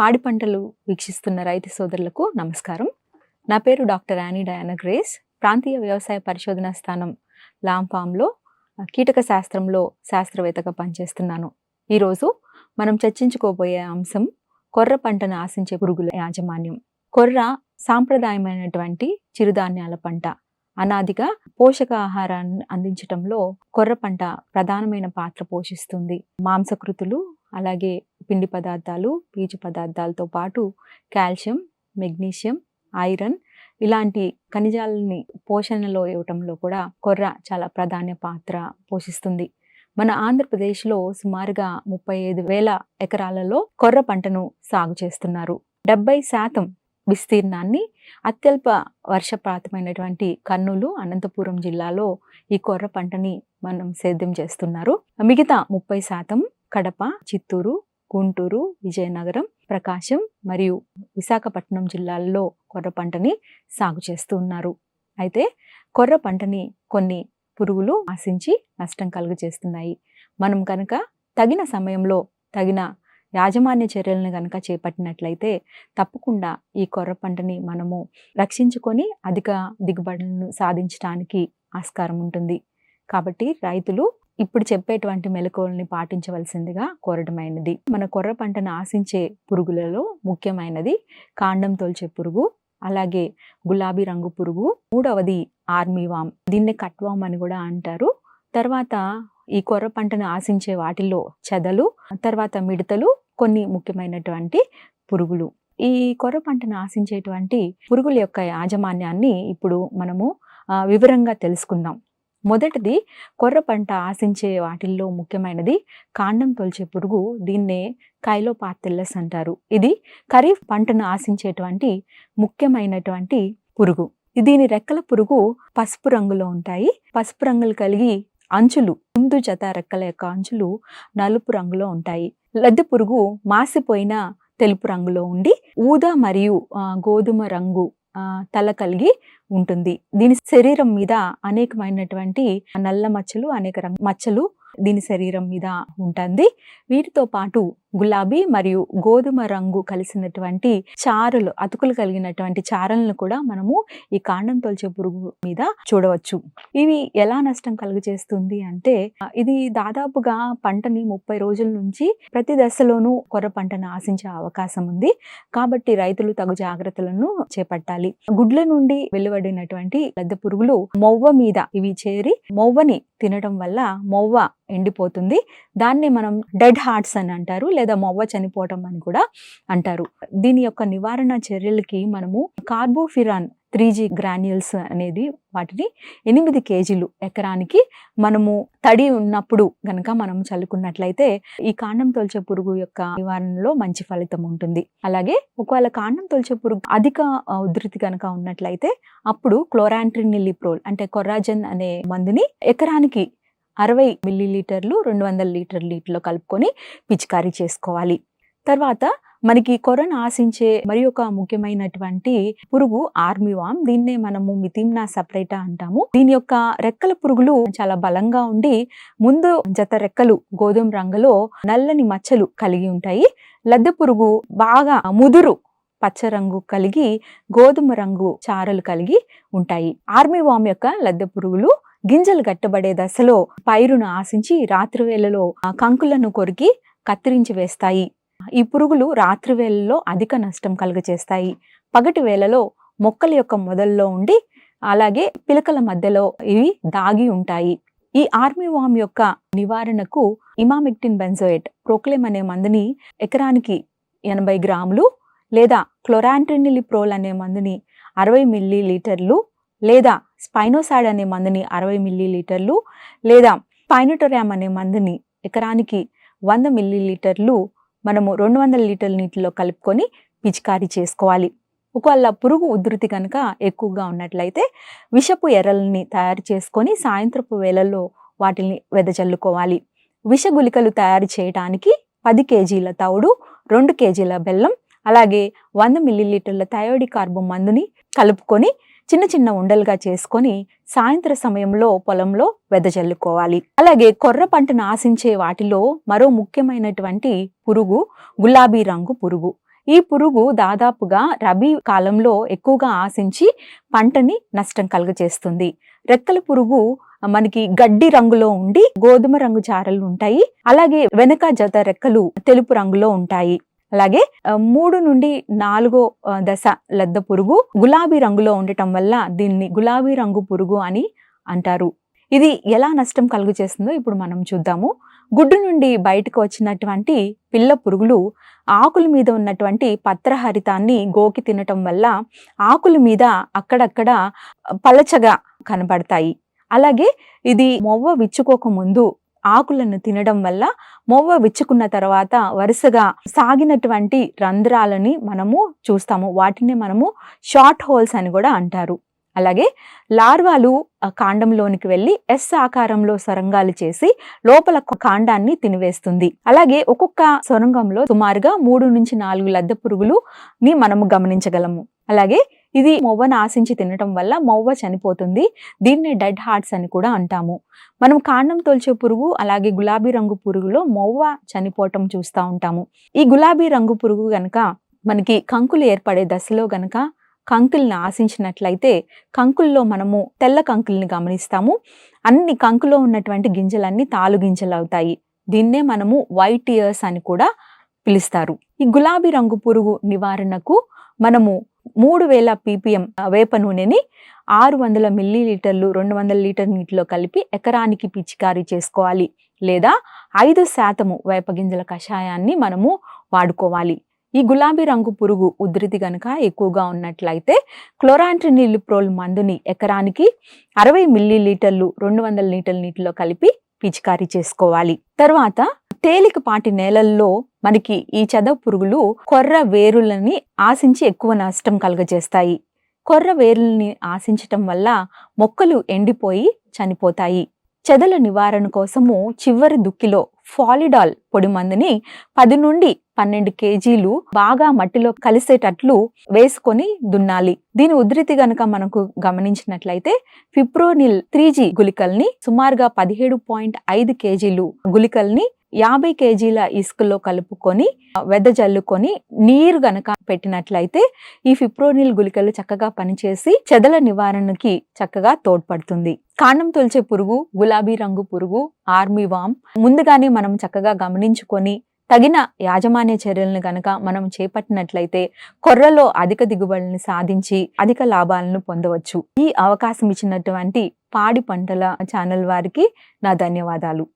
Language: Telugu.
పాడి పంటలు వీక్షిస్తున్న రైతు సోదరులకు నమస్కారం. నా పేరు డాక్టర్ యానీ డయానా గ్రేస్. ప్రాంతీయ వ్యవసాయ పరిశోధన స్థానం లాంఫామ్లో కీటక శాస్త్రంలో శాస్త్రవేత్తగా పనిచేస్తున్నాను. ఈరోజు మనం చర్చించుకోబోయే అంశం కొర్ర పంటను ఆశించే పురుగుల యాజమాన్యం. కొర్ర సాంప్రదాయమైనటువంటి చిరుధాన్యాల పంట. అనాదిగా పోషకాహారాన్ని అందించటంలో కొర్ర పంట ప్రధానమైన పాత్ర పోషిస్తుంది. మాంసకృతులు అలాగే పిండి పదార్థాలు పీచు పదార్థాలతో పాటు కాల్షియం మెగ్నీషియం ఐరన్ ఇలాంటి ఖనిజాలని పోషణలో ఇవ్వటంలో కూడా కొర్ర చాలా ప్రధాన పాత్ర పోషిస్తుంది. మన ఆంధ్రప్రదేశ్లో సుమారుగా ముప్పై ఐదు వేల ఎకరాలలో కొర్ర పంటను సాగు చేస్తున్నారు. డెబ్బై శాతం విస్తీర్ణాన్ని అత్యల్ప వర్షపాతమైనటువంటి కర్నూలు అనంతపురం జిల్లాలో ఈ కొర్ర పంటని మనం సేద్యం చేస్తున్నారు. మిగతా ముప్పై శాతం కడప చిత్తూరు గుంటూరు విజయనగరం ప్రకాశం మరియు విశాఖపట్నం జిల్లాల్లో కొర్ర పంటని సాగు చేస్తూ ఉన్నారు. అయితే కొర్ర పంటని కొన్ని పురుగులు ఆశించి నష్టం కలుగజేస్తున్నాయి. మనం కనుక తగిన సమయంలో తగిన యాజమాన్య చర్యలను కనుక చేపట్టినట్లయితే తప్పకుండా ఈ కొర్ర పంటని మనము రక్షించుకొని అధిక దిగుబడులను సాధించడానికి ఆస్కారం ఉంటుంది. కాబట్టి రైతులు ఇప్పుడు చెప్పేటువంటి మెలకువల్ని పాటించవలసిందిగా కోరటమైనది మన కొర్ర పంటను ఆశించే పురుగులలో ముఖ్యమైనది కాండం తోల్చే పురుగు అలాగే గులాబీ రంగు పురుగు మూడవది ఆర్మీ వామ్. దీన్ని కట్వామ్ అని కూడా అంటారు. తర్వాత ఈ కొర్ర పంటను ఆశించే వాటిల్లో చెదలు తర్వాత మిడతలు కొన్ని ముఖ్యమైనటువంటి పురుగులు. ఈ కొర్ర పంటను ఆశించేటువంటి పురుగుల యొక్క యాజమాన్యాన్ని ఇప్పుడు మనము వివరంగా తెలుసుకుందాం. మొదటిది కొర్ర పంట ఆశించే వాటిల్లో ముఖ్యమైనది కాండం తొలిచే పురుగు దీన్నే కైలోపాతిల్లస్ అంటారు. ఇది ఖరీఫ్ పంటను ఆశించేటువంటి ముఖ్యమైనటువంటి పురుగు. దీని రెక్కల పురుగు పసుపు రంగులో ఉంటాయి. పసుపు రంగులు కలిగి అంచులు ముందు జత రెక్కల యొక్క అంచులు నలుపు రంగులో ఉంటాయి. లద్దె పురుగు మాసిపోయిన తెలుపు రంగులో ఉండి ఊదా మరియు గోధుమ రంగు తల కలిగి ఉంటుంది. దీని శరీరం మీద అనేకమైనటువంటి నల్ల మచ్చలు అనేక మచ్చలు దీని శరీరం మీద ఉంటుంది. వీటితో పాటు గులాబీ మరియు గోధుమ రంగు కలిసినటువంటి చారలు అతుకులు కలిగినటువంటి చారలను కూడా మనము ఈ కాండం తొలిచే పురుగు మీద చూడవచ్చు. ఇవి ఎలా నష్టం కలుగజేస్తుంది అంటే ఇది దాదాపుగా పంటని ముప్పై రోజుల నుంచి ప్రతి దశలోనూ కొర్ర పంటను ఆశించే అవకాశం ఉంది. కాబట్టి రైతులు తగు జాగ్రత్తలను చేపట్టాలి. గుడ్ల నుండి వెలువడినటువంటి పెద్ద పురుగులు మొవ్వ మీద ఇవి చేరి మొవ్వని తినడం వల్ల మొవ్వ ఎండిపోతుంది. దాన్ని మనం డెడ్ హార్ట్స్ అని అంటారు లేదా మొవ్వ చనిపోవటం అని కూడా అంటారు. దీని యొక్క నివారణ చర్యలకి మనము కార్బోఫిరాన్ త్రీ జీ గ్రాన్యూల్స్ అనేది వాటిని ఎనిమిది కేజీలు ఎకరానికి మనము తడి ఉన్నప్పుడు గనక మనం చల్లుకున్నట్లయితే ఈ కాండం తొలిచే పురుగు యొక్క నివారణలో మంచి ఫలితం ఉంటుంది. అలాగే ఒకవేళ కాండం తొలిచే పురుగు అధిక ఉధృతి కనుక ఉన్నట్లయితే అప్పుడు క్లోరాంట్రినిలిప్రోల్ అంటే కొర్రాజన్ అనే మందుని ఎకరానికి అరవై మిల్లీ లీటర్లు రెండు వందల లీటర్ లీటర్లో కలుపుకొని పిచికారీ చేసుకోవాలి. తర్వాత మనకి కొరను ఆశించే మరి ఒక ముఖ్యమైనటువంటి పురుగు ఆర్మివామ్. దీన్నే మనము మితిమ్నా సపరేటా అంటాము. దీని యొక్క రెక్కల పురుగులు చాలా బలంగా ఉండి ముందు జత రెక్కలు గోధుమ రంగులో నల్లని మచ్చలు కలిగి ఉంటాయి. లద్దె పురుగు బాగా ముదురు పచ్చ రంగు కలిగి గోధుమ రంగు చారలు కలిగి ఉంటాయి. ఆర్మీ వామ్ యొక్క లద్దె పురుగులు గింజలు గట్టబడే దశలో పైరును ఆశించి రాత్రి వేళలో కంకులను కొరికి కత్తిరించి వేస్తాయి. ఈ పురుగులు రాత్రివేళల్లో అధిక నష్టం కలుగచేస్తాయి పగటి వేళలో మొక్కల యొక్క మొదల్లో ఉండి అలాగే పిలకల మధ్యలో ఇవి దాగి ఉంటాయి. ఈ ఆర్మీ వామ్ యొక్క నివారణకు ఇమామిక్టిన్ బెన్జోయేట్ ప్రోక్లేమ్ అనే మందుని ఎకరానికి ఎనభై గ్రాములు లేదా క్లోరాంట్రినిలిప్రోల్ అనే మందుని అరవై మిల్లీ లీటర్లు లేదా స్పైనోసాడ్ అనే మందుని అరవై మిల్లీ లీటర్లు లేదా స్పైనోటోరామ్ అనే మందుని ఎకరానికి వంద మిల్లీ లీటర్లు మనము రెండు వందల లీటర్ల నీటిలో కలుపుకొని పిచికారీ చేసుకోవాలి. ఒకవేళ పురుగు ఉధృతి కనుక ఎక్కువగా ఉన్నట్లయితే విషపు ఎర్రల్ని తయారు చేసుకొని సాయంత్రపు వేళల్లో వాటిని వెదజల్లుకోవాలి. విష గులికలు తయారు చేయడానికి పది కేజీల తౌడు రెండు కేజీల బెల్లం అలాగే వంద మిల్లీలీటర్ల థయోడి కార్బో మందుని కలుపుకొని చిన్న చిన్న ఉండలుగా చేసుకొని సాయంత్ర సమయంలో పొలంలో వెదజల్లుకోవాలి అలాగే కొర్ర పంటను ఆశించే వాటిలో మరో ముఖ్యమైనటువంటి పురుగు గులాబీ రంగు పురుగు. ఈ పురుగు దాదాపుగా రబీ కాలంలో ఎక్కువగా ఆశించి పంటని నష్టం కలుగజేస్తుంది. రెక్కల పురుగు మనకి గడ్డి రంగులో ఉండి గోధుమ రంగు చారలు ఉంటాయి. అలాగే వెనక జత రెక్కలు తెలుపు రంగులో ఉంటాయి. అలాగే మూడు నుండి నాలుగో దశ లద్ద పురుగు గులాబీ రంగులో ఉండటం వల్ల దీన్ని గులాబీ రంగు పురుగు అని అంటారు. ఇది ఎలా నష్టం కలుగు చేస్తుందో ఇప్పుడు మనం చూద్దాము. గుడ్డు నుండి బయటకు వచ్చినటువంటి పిల్ల పురుగులు ఆకుల మీద ఉన్నటువంటి పత్రహరితాన్ని గోకి తినటం వల్ల ఆకుల మీద అక్కడక్కడ పలచగా కనబడతాయి అలాగే ఇది మొవ్వ విచ్చుకోక ముందు ఆకులను తినడం వల్ల మొవ్వ విచ్చుకున్న తర్వాత వరుసగా సాగినటువంటి రంధ్రాలని మనము చూస్తాము. వాటిని మనము షార్ట్ హోల్స్ అని కూడా అంటారు. అలాగే లార్వాలు కాండంలోనికి వెళ్ళి ఎస్ ఆకారంలో సొరంగాలు చేసి లోపల కాండాన్ని తినివేస్తుంది. అలాగే ఒక్కొక్క సొరంగంలో సుమారుగా మూడు నుంచి నాలుగు లద్దె పురుగులు ని మనము గమనించగలము. అలాగే ఇది మొవ్వను ఆశించి తినటం వల్ల మొవ్వ చనిపోతుంది. దీన్నే డెడ్ హార్ట్స్ అని కూడా అంటాము. మనం కాండం తొలిచే పురుగు అలాగే గులాబీ రంగు పురుగులో మొవ్వ చనిపోవటం చూస్తూ ఉంటాము. ఈ గులాబీ రంగు పురుగు గనక మనకి కంకులు ఏర్పడే దశలో గనక కంకుల్ని ఆశించినట్లయితే కంకుల్లో మనము తెల్ల కంకుల్ని గమనిస్తాము. అన్ని కంకులో ఉన్నటువంటి గింజలన్నీ తాలు గింజలు అవుతాయి. దీన్నే మనము వైట్ ఇయర్స్ అని కూడా పిలుస్తారు. ఈ గులాబీ రంగు పురుగు నివారణకు మనము మూడు వేల పీపీఎం వేప నూనెని ఆరు వందల మిల్లీ లీటర్లు రెండు వందల లీటర్ నీటిలో కలిపి ఎకరానికి పిచికారీ చేసుకోవాలి. లేదా ఐదు శాతము వేప గింజల కషాయాన్ని మనము వాడుకోవాలి. ఈ గులాబీ రంగు పురుగు ఉధృతి గనుక ఎక్కువగా ఉన్నట్లయితే క్లోరాంట్రినిలిప్రోల్ మందుని ఎకరానికి అరవై మిల్లీ లీటర్లు రెండు వందల లీటర్ల నీటిలో కలిపి పిచికారీ చేసుకోవాలి. తర్వాత తేలికపాటి నేలల్లో మనకి ఈ చెద పురుగులు కొర్ర వేరులని ఆశించి ఎక్కువ నష్టం కలుగజేస్తాయి. కొర్ర వేరుల్ని ఆశించటం వల్ల మొక్కలు ఎండిపోయి చనిపోతాయి. చెదల నివారణ కోసము చివరి దుక్కిలో ఫాలిడాల్ పొడి మందుని పది నుండి పన్నెండు కేజీలు బాగా మట్టిలో కలిసేటట్లు వేసుకొని దున్నాలి. దీని ఉధృతి గనక మనకు గమనించినట్లయితే ఫిప్రోనిల్ త్రీ జీ గుళికల్ని సుమారుగా పదిహేడు పాయింట్ ఐదు కేజీలు గుళికల్ని యాభై కేజీల ఇసుకలో కలుపుకొని వెదజల్లుకొని నీరు గనక పెట్టినట్లయితే ఈ ఫిప్రోనిల్ గుళికలు చక్కగా పనిచేసి చెదల నివారణకి చక్కగా తోడ్పడుతుంది. కాండం తొలిచే పురుగు గులాబీ రంగు పురుగు ఆర్మీ వామ్ ముందుగానే మనం చక్కగా గమనించుకొని తగిన యాజమాన్య చర్యలను గనక మనం చేపట్టినట్లయితే కొర్రలో అధిక దిగుబడులను సాధించి అధిక లాభాలను పొందవచ్చు. ఈ అవకాశం ఇచ్చినటువంటి పాడి పంటల ఛానల్ వారికి నా ధన్యవాదాలు.